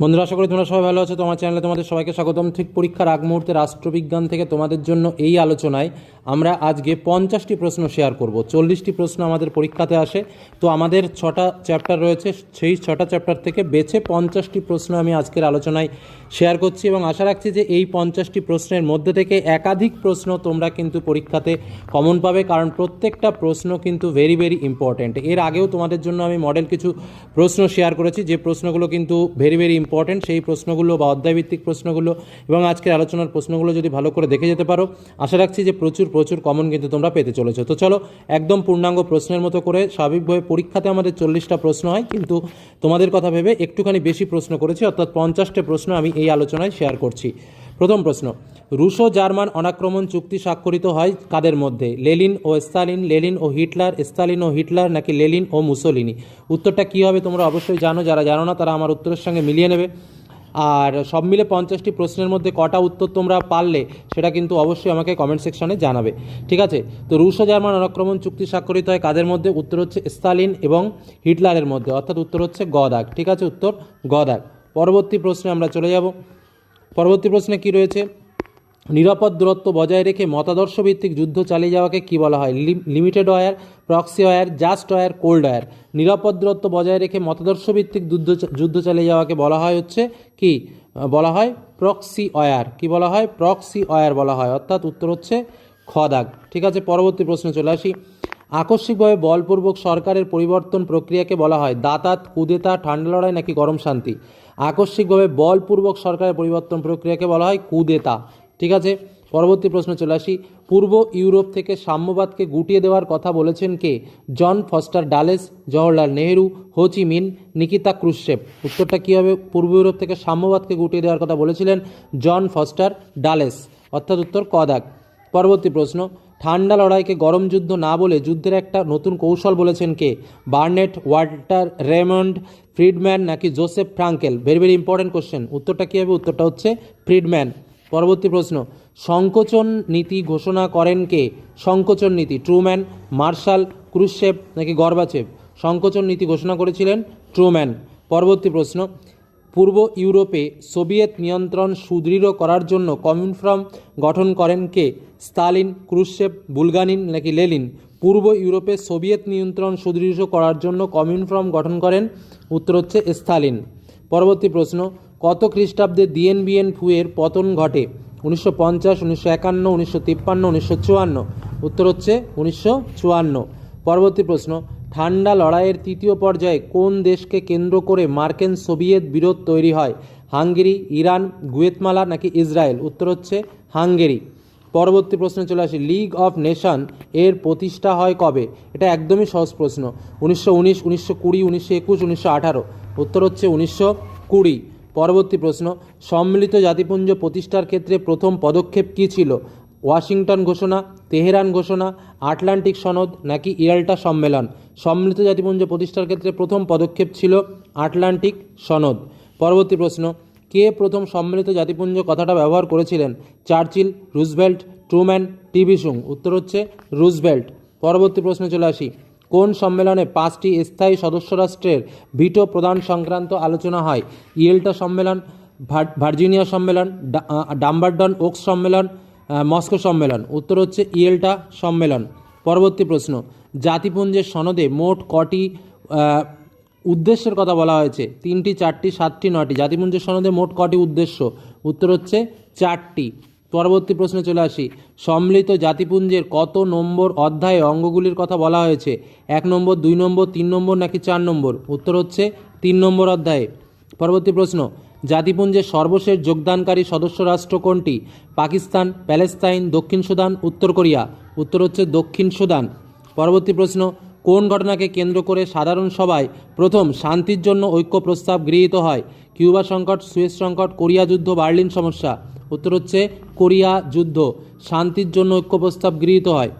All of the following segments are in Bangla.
বন্ধুরা, আশা করি তোমরা সবাই ভালো আছো। তোমার চ্যানেলে তোমাদের সবাইকে স্বাগতম। ঠিক পরীক্ষার আগ মুহূর্তে রাষ্ট্রবিজ্ঞান থেকে তোমাদের জন্য এই আলোচনায় আমরা আজকে পঞ্চাশটি প্রশ্ন শেয়ার করব। চল্লিশটি প্রশ্ন আমাদের পরীক্ষাতে আসে। তো আমাদের ছটা চ্যাপ্টার রয়েছে। সেই ছটা চ্যাপ্টার থেকে বেছে পঞ্চাশটি প্রশ্ন আমি আজকের আলোচনায় শেয়ার করছি এবং আশা রাখছি যে এই পঞ্চাশটি প্রশ্নের মধ্যে থেকে একাধিক প্রশ্ন তোমরা কিন্তু পরীক্ষাতে কমন পাবে। কারণ প্রত্যেকটা প্রশ্ন কিন্তু ভেরি ভেরি ইম্পর্ট্যান্ট এর আগেও তোমাদের জন্য আমি মডেল কিছু প্রশ্ন শেয়ার করেছি। যে প্রশ্নগুলো কিন্তু ভেরি ভেরি ইম্পর্ট্যান্ট সেই প্রশ্নগুলো বা অধ্যায়ভিত্তিক প্রশ্নগুলো এবং আজকের আলোচনার প্রশ্নগুলো যদি ভালো করে দেখে যেতে পারো, আশা রাখছি যে প্রচুর প্রচুর কমন কিন্তু তোমরা পেতে চলেছো। তো চলো, একদম পূর্ণাঙ্গ প্রশ্নের মতো করে স্বাভাবিকভাবে পরীক্ষাতে আমাদের চল্লিশটা প্রশ্ন হয়, কিন্তু তোমাদের কথা ভেবে একটুখানি বেশি প্রশ্ন করেছি, অর্থাৎ পঞ্চাশটা প্রশ্ন আমি এই আলোচনায় শেয়ার করছি। প্রথম প্রশ্ন, রুশো জার্মান অনাক্রমণ চুক্তি স্বাক্ষরিত হয় কাদের মধ্যে? লেলিন ও স্তালিন, লেলিন ও হিটলার, স্তালিন ও হিটলার নাকি লেলিন ও মুসোলিনি? উত্তরটা কী হবে তোমরা অবশ্যই জানো, যারা জানো না তারা আমার উত্তরের সঙ্গে মিলিয়ে নেবে। আর সব মিলে পঞ্চাশটি প্রশ্নের মধ্যে কটা উত্তর তোমরা পারলে সেটা কিন্তু অবশ্যই আমাকে কমেন্ট সেকশনে জানাবে। ঠিক আছে? তো রুশ ও জার্মান অনাক্রমণ চুক্তি স্বাক্ষরিত হয় কাদের মধ্যে? উত্তর হচ্ছে স্তালিন এবং হিটলারের মধ্যে। অর্থাৎ উত্তর হচ্ছে গদাগ। ঠিক আছে? উত্তর গদাগ। পরবর্তী প্রশ্নে আমরা চলে যাব। পরবর্তী প্রশ্নে কি রয়েছে? নিরাপদ দূরত্ব বজায় রেখে মতাদর্শ ভিত্তিক যুদ্ধ চালিয়ে যাওয়াকে কি বলা হয়? Limited war proxy war just war cold war নিরাপদ দূরত্ব বজায় রেখে মতাদর্শ ভিত্তিক যুদ্ধ যুদ্ধ চালিয়ে যাওয়াকে বলা হয় হচ্ছে কি? বলা হয় প্রক্সি ওয়ার কি বলা হয়? প্রক্সি ওয়ার বলা হয়। অর্থাৎ উত্তর হচ্ছে খদাগ ঠিক আছে, পরবর্তী প্রশ্নে চলে আসি। আকস্মিকভাবে বলপূর্বক সরকারের পরিবর্তন প্রক্রিয়াকে বলা হয় দাতাত, কুদেতা, ঠান্ডা লড়াই নাকি গরম শান্তি। আকস্মিকভাবে বলপূর্বক সরকারের পরিবর্তন প্রক্রিয়াকে বলা হয় কুদেতা। ঠিক আছে? পরবর্তী প্রশ্ন চলে আসি। পূর্ব ইউরোপ থেকে সাম্যবাদকে গুটিয়ে দেওয়ার কথা বলেছেন কে? John Foster Dulles, Jawaharlal Nehru Ho Chi Minh, Nikita Khrushchev উত্তরটা কী হবে? পূর্ব ইউরোপ থেকে সাম্যবাদকে গুটিয়ে দেওয়ার কথা বলেছিলেন জন ফস্টার ডালেস। অর্থাৎ উত্তর কদাক। পরবর্তী প্রশ্ন। ঠান্ডা লড়াইকে গরম যুদ্ধ না বলে যুদ্ধের একটা নতুন কৌশল বলেছেন কে? বার্নেট, ওয়াল্টার, রেমন্ড, ফ্রিডম্যান নাকি Joseph Frankel? Very very important question উত্তরটা কী হবে? উত্তরটা হচ্ছে ফ্রিডম্যান। পরবর্তী প্রশ্ন। সংকোচন নীতি ঘোষণা করেন কে? সংকোচন নীতি। ট্রুম্যান, মার্শাল ক্রুশেপ নাকি গর্বাচেভ? সংকোচন নীতি ঘোষণা করেছিলেন ট্রুম্যান। পরবর্তী প্রশ্ন। পূর্ব ইউরোপে সোভিয়েত নিয়ন্ত্রণ সুদৃঢ় করার জন্য কমিউনফ্রম গঠন করেন কে? স্তালিন ক্রুশেপ বুলগানিন নাকি লেলিন পূর্ব ইউরোপে সোভিয়েত নিয়ন্ত্রণ সুদৃঢ় করার জন্য কমিউনফ্রম গঠন করেন? উত্তর হচ্ছে স্তালিন। পরবর্তী প্রশ্ন, কত খ্রিস্টাব্দে ডিএনবিএন ফুয়ের পতন ঘটে? উনিশশো পঞ্চাশ, উনিশশো একান্ন, উনিশশো তিপ্পান্ন, উনিশশো চুয়ান্ন। উত্তর হচ্ছে উনিশশো চুয়ান্ন। পরবর্তী প্রশ্ন ঠান্ডা লড়াইয়ের তৃতীয় পর্যায়ে কোন দেশকে কেন্দ্র করে মার্কিন সোভিয়েত বিরোধ তৈরি হয়? হাঙ্গেরি, ইরান, গুয়েতমালা নাকি ইসরায়েল? উত্তর হচ্ছে হাঙ্গেরি। পরবর্তী প্রশ্নে চলে আসি। লিগ অফ নেশন এর প্রতিষ্ঠা হয় কবে? এটা একদমই সহজ প্রশ্ন। উনিশশো উনিশ, উনিশশো কুড়ি, উনিশশো একুশ, উনিশশো আঠারো। উত্তর হচ্ছে উনিশশো কুড়ি। পরবর্তী প্রশ্ন, সম্মিলিত জাতিপুঞ্জ প্রতিষ্ঠার ক্ষেত্রে প্রথম পদক্ষেপ কী ছিল? ওয়াশিংটন ঘোষণা, তেহরান ঘোষণা, আটলান্টিক সনদ নাকি ইয়াল্টা সম্মেলন? সম্মিলিত জাতিপুঞ্জ প্রতিষ্ঠার ক্ষেত্রে প্রথম পদক্ষেপ ছিল আটলান্টিক সনদ। পরবর্তী প্রশ্ন, কে প্রথম সম্মিলিত জাতিপুঞ্জ কথাটা ব্যবহার করেছিলেন? Churchill, Roosevelt, Truman TV Soong. উত্তর হচ্ছে রুজভেল্ট। পরবর্তী প্রশ্নে চলে আসি, কোন সম্মেলনে পাঁচটি স্থায়ী সদস্য রাষ্ট্রের ভিটো প্রদান সংক্রান্ত আলোচনা হয়? ইয়েল্টা সম্মেলন ভার্জিনিয়া সম্মেলন ডাম্বারডন ওক্স সম্মেলন মস্কো সম্মেলন। উত্তর হচ্ছে ইয়েলটা সম্মেলন। পরবর্তী প্রশ্ন, জাতিপুঞ্জের সনদে মোট কটি উদ্দেশ্যের কথা বলা হয়েছে? তিনটি, চারটি, সাতটি নটি জাতিপুঞ্জের সনদে মোট কটি উদ্দেশ্য? উত্তর হচ্ছে চারটি। পরবর্তী প্রশ্নে চলে আসি। সম্মিলিত জাতিপুঞ্জের কত নম্বর অধ্যায়ে অঙ্গগুলির কথা বলা হয়েছে? এক নম্বর, দুই নম্বর, তিন নম্বর, নাকি চার নম্বর? উত্তর হচ্ছে তিন নম্বর অধ্যায়ে। পরবর্তী প্রশ্ন জাতিপুঞ্জের সর্বশেষ যোগদানকারী সদস্য রাষ্ট্র কোনটি? পাকিস্তান, প্যালেস্তাইন, দক্ষিণ সুদান, উত্তর কোরিয়া। উত্তর হচ্ছে দক্ষিণ সুদান। পরবর্তী প্রশ্ন, কোন ঘটনাকে কেন্দ্র করে সাধারণ সভায় প্রথম শান্তির জন্য ঐক্য প্রস্তাব গৃহীত হয়? কিউবা সংকট, সুয়েজ সংকট, কোরিয়া যুদ্ধ, বার্লিন সমস্যা। উত্তর হচ্ছে কোরিয়া যুদ্ধ। শান্তির জন্য ঐক্য প্রস্তাব গৃহীত হয়।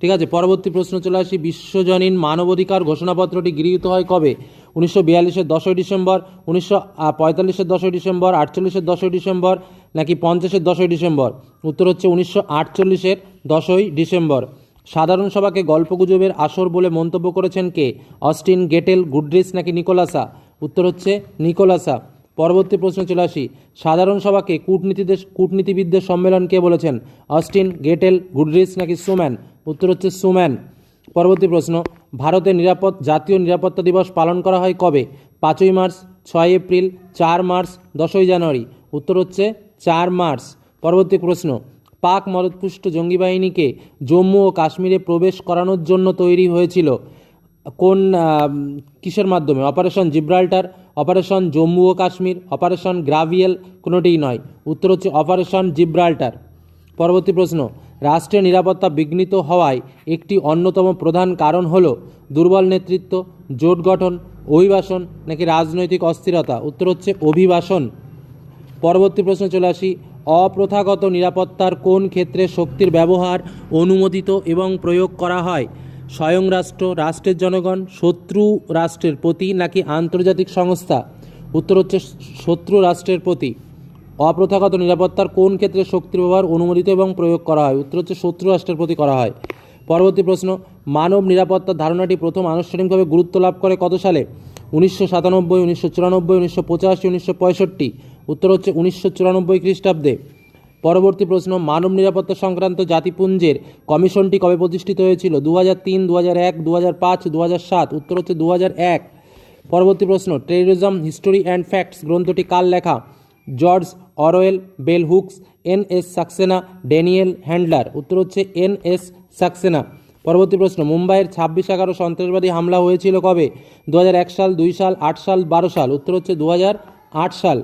ঠিক আছে, পরবর্তী প্রশ্ন চলে আসি। বিশ্বজনীন মানবাধিকার ঘোষণাপত্রটি গৃহীত হয় কবে? উনিশশো বিয়াল্লিশের দশই ডিসেম্বর, উনিশশো পঁয়তাল্লিশের দশই ডিসেম্বর, আটচল্লিশের দশই ডিসেম্বর, নাকি পঞ্চাশের দশই ডিসেম্বর? উত্তর হচ্ছে উনিশশো আটচল্লিশের দশই ডিসেম্বর। সাধারণ সভাকে গল্পগুজবের আসর বলে মন্তব্য করেছেন কে? অস্টিন গেটেল গুডরিস নাকি নিকোলাসা? উত্তর হচ্ছে নিকোলাসা। পরবর্তী প্রশ্নে চলে আসি। সাধারণ সভাকে কূটনীতিদের কূটনীতিবিদদের সম্মেলন কে বলেছেন? অস্টিন, গেটেল, গুডরিচ নাকি সুম্যান? উত্তর হচ্ছে সুম্যান। পরবর্তী প্রশ্ন, ভারতের নিরাপদ জাতীয় নিরাপত্তা দিবস পালন করা হয় কবে? পাঁচই মার্চ, ছয় এপ্রিল, চার মার্চ, দশই জানুয়ারি। উত্তর হচ্ছে চার মার্চ। পরবর্তী প্রশ্ন, পাক মদতপুষ্ট জঙ্গি বাহিনীকে জম্মু ও কাশ্মীরে প্রবেশ করানোর জন্য তৈরি হয়েছিল কোন কিসের মাধ্যমে? অপারেশন জিব্রাল্টার অপারেশন জম্মু ও কাশ্মীর, অপারেশন গ্রাভিয়েল কোনোটিই নয়। উত্তর হচ্ছে অপারেশন জিব্রাল্টার। পরবর্তী প্রশ্ন, রাষ্ট্রের নিরাপত্তা বিঘ্নিত হওয়ায় একটি অন্যতম প্রধান কারণ হল দুর্বল নেতৃত্ব, জোট গঠন, অভিবাসন নাকি রাজনৈতিক অস্থিরতা। উত্তর হচ্ছে অভিবাসন। পরবর্তী প্রশ্নে চলে আসি, অপ্রথাগত নিরাপত্তার কোন ক্ষেত্রে শক্তির ব্যবহার অনুমোদিত এবং প্রয়োগ করা হয়? স্বয়ং রাষ্ট্র, রাষ্ট্রের জনগণ, শত্রু রাষ্ট্রের প্রতি নাকি আন্তর্জাতিক সংস্থা? উত্তর হচ্ছে শত্রু রাষ্ট্রের প্রতি। অপ্রথাগত নিরাপত্তার কোন ক্ষেত্রে শক্তির ব্যবহার অনুমোদিত এবং প্রয়োগ করা হয়? উত্তর হচ্ছে শত্রু রাষ্ট্রের প্রতি করা হয়। পরবর্তী প্রশ্ন, মানব নিরাপত্তার ধারণাটি প্রথম আনুষ্ঠানিকভাবে গুরুত্ব লাভ করে কত সালে? উনিশশো সাতানব্বই, উনিশশো চুরানব্বই, উনিশশো পঁচাশি, উনিশশো পঁয়ষট্টি। উত্তর হচ্ছে উনিশশো চুরানব্বই খ্রিস্টাব্দে। পরবর্তী প্রশ্ন, মানব নিরাপত্তা সংক্রান্ত জাতিপুঞ্জের কমিশনটি কবে প্রতিষ্ঠিত হয়েছিল? দু হাজার তিন দু হাজার এক দু হাজার পাঁচ দু হাজার সাত, উত্তর হচ্ছে দু হাজার এক। পরবর্তী প্রশ্ন টেরোরিজম হিস্টোরি অ্যান্ড ফ্যাক্টস গ্রন্থটি কার লেখা? George Orwell, Bell Hooks, N S Saxena, Daniel Handler. উত্তর হচ্ছে এন এস সাক্সেনা। পরবর্তী প্রশ্ন, মুম্বাইয়ের ছাব্বিশ এগারো সন্ত্রাসবাদী হামলা হয়েছিল কবে? দু সাল, দুই সাল, আট সাল, বারো সাল। উত্তর হচ্ছে দু সাল।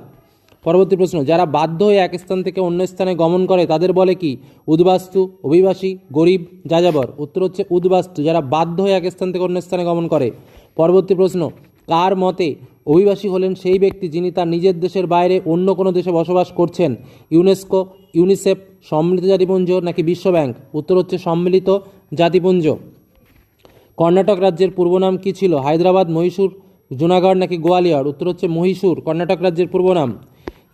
পরবর্তী প্রশ্ন, যারা বাধ্য হয়ে এক স্থান থেকে অন্য স্থানে গমন করে, তাদের বলে কি? উদ্বাস্তু, অভিবাসী, গরিব, যাযাবর। উত্তর হচ্ছে উদ্বাস্তু, যারা বাধ্য হয়ে এক স্থান থেকে অন্য স্থানে গমন করে। পরবর্তী প্রশ্ন, কার মতে অভিবাসী হলেন সেই ব্যক্তি যিনি তার নিজের দেশের বাইরে অন্য কোনো দেশে বসবাস করছেন? ইউনেস্কো, ইউনিসেফ, সম্মিলিত জাতিপুঞ্জ নাকি বিশ্ব ব্যাংক উত্তর হচ্ছে সম্মিলিত জাতিপুঞ্জ। কর্ণাটক রাজ্যের পূর্ব নাম কী ছিল? হায়দ্রাবাদ, মহীশূর, জুনাগড় নাকি গোয়ালিয়র? উত্তর হচ্ছে মহীশূর, কর্ণাটক রাজ্যের পূর্ব নাম।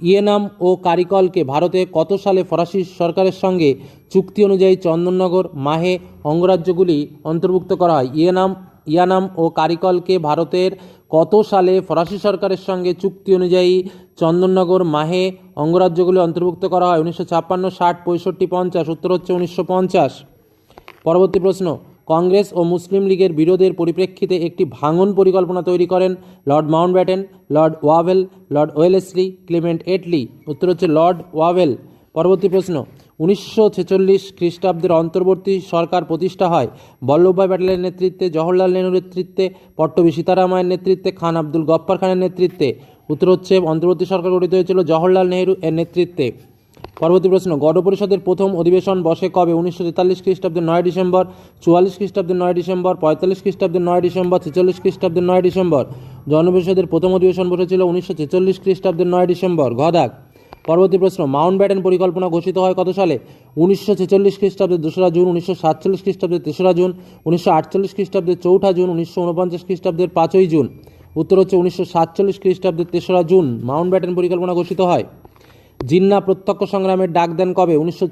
ইয়েনাম ও কারিকলকে ভারতে কত সালে ফরাসি সরকারের সঙ্গে চুক্তি অনুযায়ী চন্দননগর, মাহে অঙ্গরাজ্যগুলি অন্তর্ভুক্ত করা হয়? ইয়েনাম ইয়ানাম ও কারিকলকে ভারতের কত সালে ফরাসি সরকারের সঙ্গে চুক্তি অনুযায়ী চন্দননগর, মাহে অঙ্গরাজ্যগুলি অন্তর্ভুক্ত করা হয়? উনিশশো ছাপ্পান্ন, ষাট, পঁয়ষট্টি, পঞ্চাশ, উত্তর হচ্ছে উনিশশো পঞ্চাশ। পরবর্তী প্রশ্ন কংগ্রেস ও মুসলিম লীগের বিরোধের পরিপ্রেক্ষিতে একটি ভাঙন পরিকল্পনা তৈরি করেন Lord Mountbatten, Lord Wavell, Lord Wellesley, Clement Attlee. উত্তর হচ্ছে লর্ড ওয়াভেল। পরবর্তী প্রশ্ন, উনিশশো ছেচল্লিশ খ্রিস্টাব্দের অন্তর্বর্তী সরকার প্রতিষ্ঠা হয় বল্লভভাই প্যাটেলের নেতৃত্বে, জওহরলাল নেহরুর নেতৃত্বে পট্টবী সীতারামায়ের নেতৃত্বে, খান আব্দুল গফ্ফার খানের নেতৃত্বে। উত্তর হচ্ছে, অন্তর্বর্তী সরকার গঠিত হয়েছিল জওহরলাল নেহরু এর নেতৃত্বে। পরবর্তী প্রশ্ন, গণপরিষদের প্রথম অধিবেশন বসে কবে? উনিশশো তেতাল্লিশ খ্রিস্টাব্দের নয় ডিসেম্বর, চুয়াল্লিশ খ্রিস্টাব্দের নয় ডিসেম্বর, পঁয়তাল্লিশ খ্রিস্টাব্দের নয় ডিসেম্বর, ছেচল্লিশ খ্রিস্টাব্দের নয় ডিসেম্বর। গণপরিষদের প্রথম অধিবেশন বসেছিল উনিশশো ছেচল্লিশ খ্রিস্টাব্দের নয় ডিসেম্বর। ঘদাক পরবর্তী প্রশ্ন, মাউন্ট ব্যাটেন পরিকল্পনা ঘোষিত হয় কত সালে? উনিশশো ছেচল্লিশ খ্রিস্টাব্দের দোসরা জুন, উনিশশো সাতচল্লিশ খ্রিস্টাব্দের তেসরা জুন, উনিশশো আটচল্লিশ খ্রিস্টাব্দের চৌঠা জুন, উনিশশো উনপঞ্চাশ খ্রিস্টাব্দের পাঁচই জুন। উত্তর হচ্ছে উনিশশো সাতচল্লিশ খ্রিস্টাব্দের তেসরা জুন, মাউন্ট ব্যাটেন পরিকল্পনা ঘোষিত হয়। জিন্না প্রত্যক্ষ সংগ্রামের ডাক দেন কবে? উনিশশো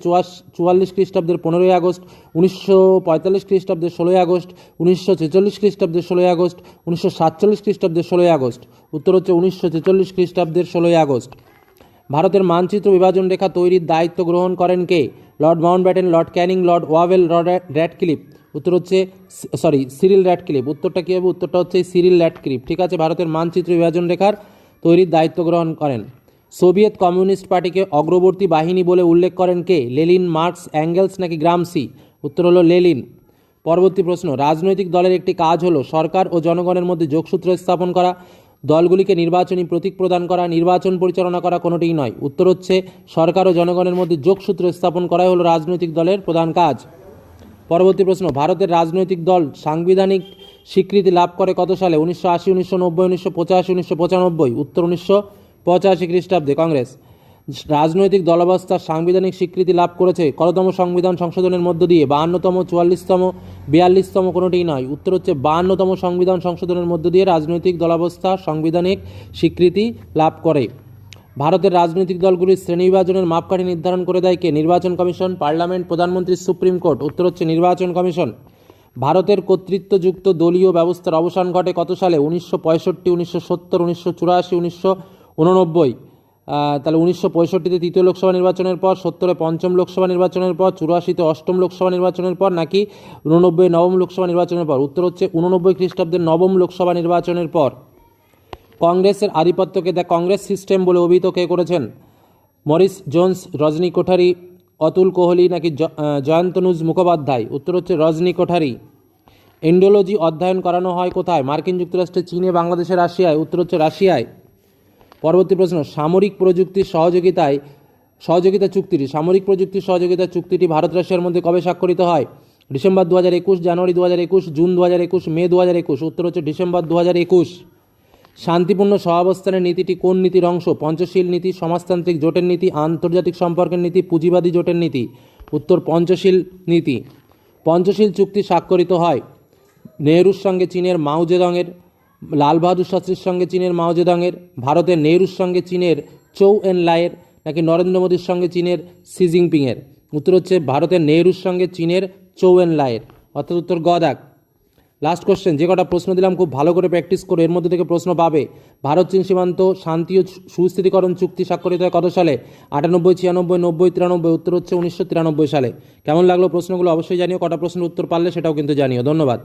চুয়াল্লিশ খ্রিস্টাব্দের পনেরোই আগস্ট, উনিশশো পঁয়তাল্লিশ খ্রিস্টাব্দের ষোলোই আগস্ট, উনিশশো ছেচল্লিশ খ্রিস্টাব্দের ষোলোই আগস্ট, উনিশশো সাতচল্লিশ খ্রিস্টাব্দের ষোলোই আগস্ট। উত্তর হচ্ছে উনিশশো ছেচল্লিশ খ্রিস্টাব্দের ষোলোই আগস্ট। ভারতের মানচিত্র বিভাজন রেখা তৈরির দায়িত্ব গ্রহণ করেন কে? Lord Mountbatten, Lord Canning, Lord Wavell, Lord Radcliffe. উত্তর হচ্ছে সরি, সিরিল র্যাডক্লিফ। উত্তরটা কী হবে? উত্তরটা হচ্ছে সিরিল র্যাডক্লিফ। ঠিক আছে, ভারতের মানচিত্র বিভাজন রেখার তৈরির দায়িত্ব গ্রহণ করেন। সোভিয়েত কমিউনিস্ট পার্টিকে অগ্রবর্তী বাহিনী বলে উল্লেখ করেন কে? লেলিন মার্কস অ্যাঙ্গেলস নাকি গ্রামসি উত্তর হলো লেলিন। পরবর্তী প্রশ্ন, রাজনৈতিক দলের একটি কাজ হলো সরকার ও জনগণের মধ্যে যোগসূত্র স্থাপন করা, দলগুলিকে নির্বাচনী প্রতীক প্রদান করা, নির্বাচন পরিচালনা করা কোনোটিই নয়। উত্তর হচ্ছে, সরকার ও জনগণের মধ্যে যোগসূত্র স্থাপন করাই হলো রাজনৈতিক দলের প্রধান কাজ। পরবর্তী প্রশ্ন, ভারতের রাজনৈতিক দল সাংবিধানিক স্বীকৃতি লাভ করে কত সালে? উনিশশো আশি, উনিশশো নব্বই, উনিশশো পঁচাশি, উনিশশো পঁচানব্বই। উত্তর উনিশশো পঁচাশি খ্রিস্টাব্দে কংগ্রেস। রাজনৈতিক দলাবস্থার সাংবিধানিক স্বীকৃতি লাভ করেছে কততম সংবিধান সংশোধনের মধ্য দিয়ে বাহান্নতম, চুয়াল্লিশতম, বিয়াল্লিশতম কোনোটিই নয়। উত্তর হচ্ছে বাহান্নতম সংবিধান সংশোধনের মধ্য দিয়ে রাজনৈতিক দলাবস্থা সাংবিধানিক স্বীকৃতি লাভ করে। ভারতের রাজনৈতিক দলগুলির শ্রেণীবিভাজনের মাপকাঠি নির্ধারণ করে দেয় কে? নির্বাচন কমিশন, পার্লামেন্ট, প্রধানমন্ত্রী, সুপ্রিম কোর্ট। উত্তর হচ্ছে নির্বাচন কমিশন। ভারতের কর্তৃত্বযুক্ত দলীয় ব্যবস্থার অবসান ঘটে কত সালে? উনিশশো পঁয়ষট্টি, উনিশশো সত্তর, উনিশশো চুরাশি, উনিশশো উননব্বই। তাহলে উনিশশো পঁয়ষট্টিতে তৃতীয় লোকসভা নির্বাচনের পর, সত্তরে পঞ্চম লোকসভা নির্বাচনের পর, চুরাশিতে অষ্টম লোকসভা নির্বাচনের পর, নাকি উননব্বই নবম লোকসভা নির্বাচনের পর? উত্তর হচ্ছে উননব্বই খ্রিস্টাব্দের নবম লোকসভা নির্বাচনের পর। কংগ্রেসের আধিপত্যকে দ্য কংগ্রেস সিস্টেম বলে অভিহিত কে করেছেন? মরিস জোন্স, রজনী কোঠারি, অতুল কোহলি নাকি জয়ন্তনুজ মুখোপাধ্যায়? উত্তর হচ্ছে রজনী কোঠারি। এন্ডোলজি অধ্যয়ন করানো হয় কোথায়? মার্কিন যুক্তরাষ্ট্রে চীনে, বাংলাদেশে, রাশিয়ায়। উত্তর হচ্ছে রাশিয়ায়। পরবর্তী প্রশ্ন, সামরিক প্রযুক্তির সহযোগিতায়, সহযোগিতা চুক্তিটি, সামরিক প্রযুক্তির সহযোগিতা চুক্তিটি ভারত রাশিয়ার মধ্যে কবে স্বাক্ষরিত হয়? ডিসেম্বর দু হাজার একুশ, জানুয়ারি দু হাজার একুশ, জুন দু হাজার একুশ, মে দু হাজার একুশ, উত্তর হচ্ছে ডিসেম্বর দু হাজার একুশ। শান্তিপূর্ণ সহাবস্থানের নীতিটি কোন নীতির অংশ? পঞ্চশীল নীতি, সমাজতান্ত্রিক জোটের নীতি, আন্তর্জাতিক সম্পর্কের নীতি, পুঁজিবাদী জোটের নীতি? উত্তর, পঞ্চশীল নীতি। পঞ্চশীল চুক্তি স্বাক্ষরিত হয়। নেহরুর সঙ্গে চীনের মাও জেদংয়ের লাল বাহাদুর শাস্ত্রীর সঙ্গে চীনের মাও জেদংয়ের, ভারতের নেহরুর সঙ্গে চীনের চৌ এন লায়ের নাকি নরেন্দ্র মোদীর সঙ্গে চীনের সি জিনপিংয়ের। উত্তর হচ্ছে ভারতের নেহরুর সঙ্গে চীনের চৌ এন লায়ের অর্থাৎ উত্তর গদাক লাস্ট কোশ্চেন যে কটা প্রশ্ন দিলাম খুব ভালো করে প্র্যাকটিস করে এর মধ্যে থেকে প্রশ্ন পাবে। ভারত, চীন সীমান্ত, শান্তি ও সুস্থিতিকরণ চুক্তি স্বাক্ষরিত হয় কত সালে? আটানব্বই, ছিয়ানব্বই, নব্বই, তিরানব্বই, উত্তর হচ্ছে উনিশশো তিরানব্বই সালে। কেমন লাগল প্রশ্নগুলো অবশ্যই জানিও, কটা প্রশ্নের উত্তর পারলে সেটাও কিন্তু জানিও। ধন্যবাদ।